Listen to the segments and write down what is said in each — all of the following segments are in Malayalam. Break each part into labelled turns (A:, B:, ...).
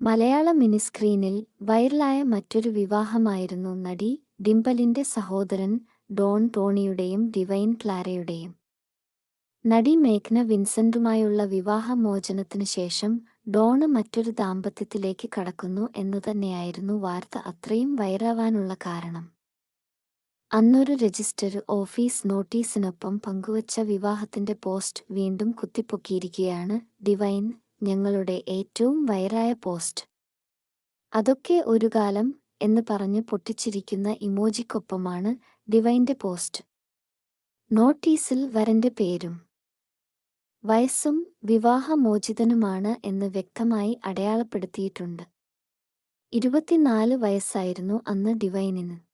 A: മലയാള മിനിസ്ക്രീനിൽ വൈറലായ മറ്റൊരു വിവാഹമായിരുന്നു നടി ഡിംപലിന്റെ സഹോദരൻ ഡോൺ ടോണിയുടെയും ഡിവൈൻ ക്ലാരയുടെയും. നടി മേഘ്ന വിൻസെന്റുമായുള്ള വിവാഹമോചനത്തിനു ശേഷം ഡോണ് മറ്റൊരു ദാമ്പത്യത്തിലേക്ക് കടക്കുന്നു എന്നുതന്നെയായിരുന്നു വാർത്ത അത്രയും വൈറാവാനുള്ള കാരണം. അന്നൊരു രജിസ്റ്റർ ഓഫീസ് നോട്ടീസിനൊപ്പം പങ്കുവച്ച വിവാഹത്തിന്റെ പോസ്റ്റ് വീണ്ടും കുത്തിപ്പൊക്കിയിരിക്കുകയാണ് ഡിവൈൻ ഞങ്ങളുടെ ഏറ്റവും വൈറായ പോസ്റ്റ്. അതൊക്കെ ഒരു കാലം എന്ന് പറഞ്ഞ് പൊട്ടിച്ചിരിക്കുന്ന ഇമോജിക്കൊപ്പമാണ് ഡിവൈന്റെ പോസ്റ്റ്. നോട്ടീസിൽ വരന്റെ പേരും. വയസ്സും വിവാഹമോചിതനുമാണ് എന്ന് വ്യക്തമായി അടയാളപ്പെടുത്തിയിട്ടുണ്ട്. ഇരുപത്തിനാല് വയസ്സായിരുന്നു അന്ന് ഡിവൈനിന്.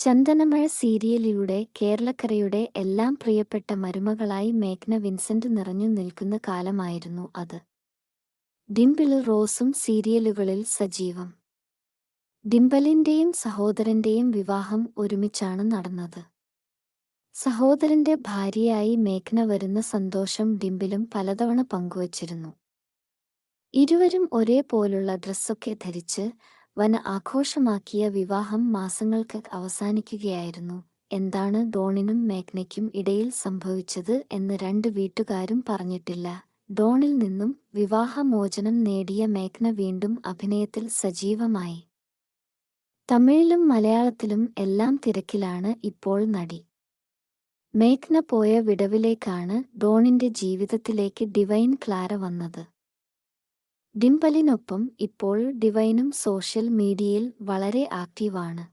A: ചന്ദനമഴ സീരിയലിലൂടെ കേരളക്കരയുടെ എല്ലാം പ്രിയപ്പെട്ട മരുമകളായി മേഘ്ന വിൻസെന്റ് നിറഞ്ഞു നിൽക്കുന്ന കാലമായിരുന്നു അത്. ഡിംപിൾ റോസും സീരിയലുകളിൽ സജീവം. ഡിംപലിന്റെയും സഹോദരന്റെയും വിവാഹം ഒരുമിച്ചാണ് നടന്നത്. സഹോദരന്റെ ഭാര്യയായി മേഘ്ന വരുന്ന സന്തോഷം ഡിംപിലും പലതവണ പങ്കുവച്ചിരുന്നു. ഇരുവരും ഒരേപോലുള്ള ഡ്രസ്സൊക്കെ ധരിച്ച് വന ആഘോഷമാക്കിയ വിവാഹം മാസങ്ങൾക്ക് അവസാനിക്കുകയായിരുന്നു. എന്താണ് ഡോണിനും മേഘ്നയ്ക്കും ഇടയിൽ സംഭവിച്ചത് എന്ന് രണ്ട് വീട്ടുകാരും പറഞ്ഞിട്ടില്ല. ഡോണിൽ നിന്നും വിവാഹമോചനം നേടിയ മേഘ്ന വീണ്ടും അഭിനയത്തിൽ സജീവമായി. തമിഴിലും മലയാളത്തിലും എല്ലാം തിരക്കിലാണ് ഇപ്പോൾ നടി. മേഘ്ന പോയ വിടവിലേക്കാണ് ഡോണിന്റെ ജീവിതത്തിലേക്ക് ഡിവൈൻ ക്ലാര വന്നത്. ഡിംപലിനൊപ്പം ഇപ്പോൾ ഡിവൈനും സോഷ്യൽ മീഡിയയിൽ വളരെ ആക്റ്റീവാണ്.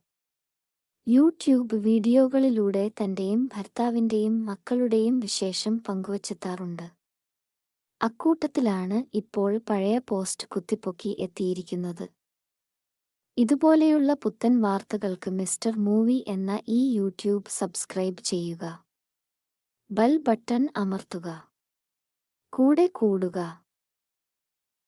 A: യൂട്യൂബ് വീഡിയോകളിലൂടെ തന്റെയും ഭർത്താവിന്റെയും മക്കളുടെയും വിശേഷം പങ്കുവച്ചെത്താറുണ്ട്. അക്കൂട്ടത്തിലാണ് ഇപ്പോൾ പഴയ പോസ്റ്റ് കുത്തിപ്പൊക്കി എത്തിയിരിക്കുന്നത്. ഇതുപോലെയുള്ള പുത്തൻ വാർത്തകൾക്ക് മിസ്റ്റർ മൂവി എന്ന ഈ യൂട്യൂബ് സബ്സ്ക്രൈബ് ചെയ്യുക. ബൽ ബട്ടൺ അമർത്തുക. കൂടെ കൂടുക.